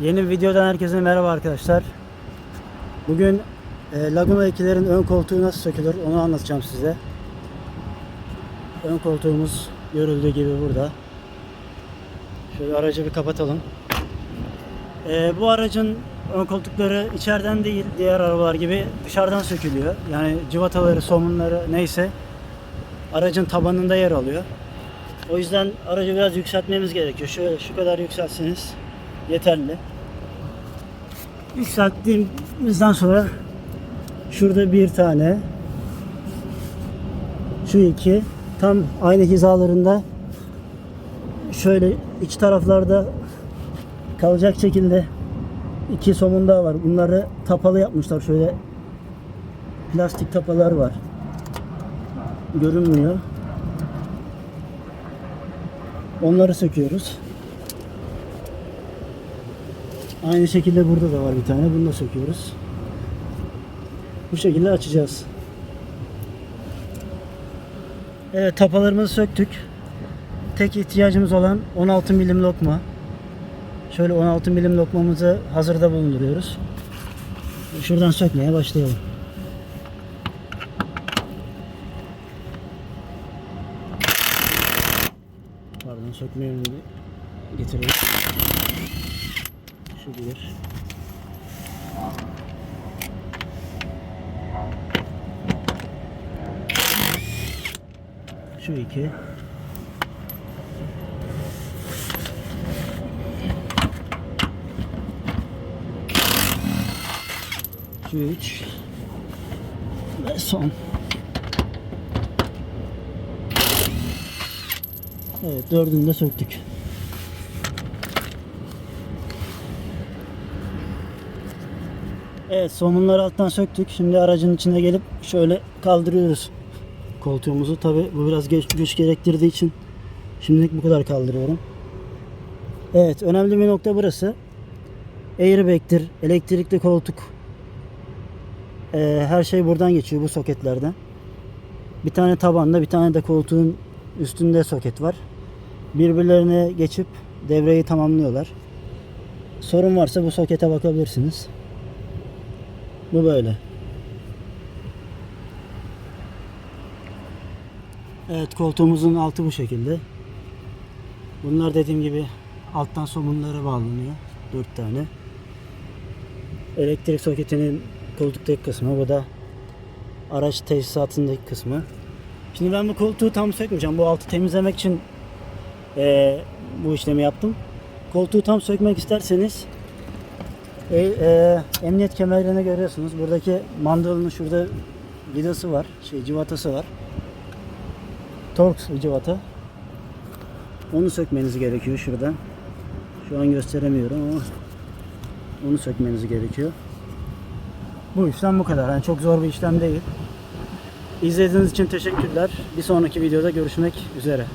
Yeni bir videodan herkese merhaba arkadaşlar. Bugün e, Laguna 2'lerin ön koltuğu nasıl sökülür onu anlatacağım size. Ön koltuğumuz görüldüğü gibi burada. Şöyle aracı bir kapatalım. E, bu aracın ön koltukları içeriden değil diğer arabalar gibi dışarıdan sökülüyor. Yani civataları, somunları neyse aracın tabanında yer alıyor. O yüzden aracı biraz yükseltmemiz gerekiyor. Şöyle şu kadar yükseltseniz yeterli. Yükselttiğimizden sonra şurada bir tane şu iki tam aynı hizalarında şöyle iç taraflarda kalacak şekilde iki somun daha var. Bunları tapalı yapmışlar. Şöyle plastik tapalar var. Görünmüyor. Onları söküyoruz. Aynı şekilde burada da var bir tane. Bunu da söküyoruz. Bu şekilde açacağız. Evet tapalarımızı söktük. Tek ihtiyacımız olan 16 milim lokma. Şöyle 16 milim lokmamızı hazırda bulunduruyoruz. Şuradan sökmeye başlayalım. Pardon sökme yönünü getirelim. Bir. Şu iki. Şu üç. Ve son. Evet dördünü de söktük. Evet somunları alttan söktük. Şimdi aracın içine gelip şöyle kaldırıyoruz koltuğumuzu. Tabi bu biraz güç, güç gerektirdiği için şimdilik bu kadar kaldırıyorum. Evet önemli bir nokta burası. Airbag'tir, elektrikli koltuk. Ee, her şey buradan geçiyor bu soketlerden. Bir tane tabanda bir tane de koltuğun üstünde soket var. Birbirlerine geçip devreyi tamamlıyorlar. Sorun varsa bu sokete bakabilirsiniz. Bu böyle. Evet koltuğumuzun altı bu şekilde. Bunlar dediğim gibi alttan somunlara bağlanıyor. Dört tane. Elektrik soketinin koltuktaki kısmı. Bu da araç tesisatındaki kısmı. Şimdi ben bu koltuğu tam sökmeyeceğim. Bu altı temizlemek için eee, bu işlemi yaptım. Koltuğu tam sökmek isterseniz e, e, emniyet kemerlerini görüyorsunuz. Buradaki mandalının şurada vidası var. Şey civatası var. Torx civata. Onu sökmeniz gerekiyor şuradan. Şu an gösteremiyorum ama onu sökmeniz gerekiyor. Bu işlem bu kadar. Yani çok zor bir işlem değil. İzlediğiniz için teşekkürler. Bir sonraki videoda görüşmek üzere.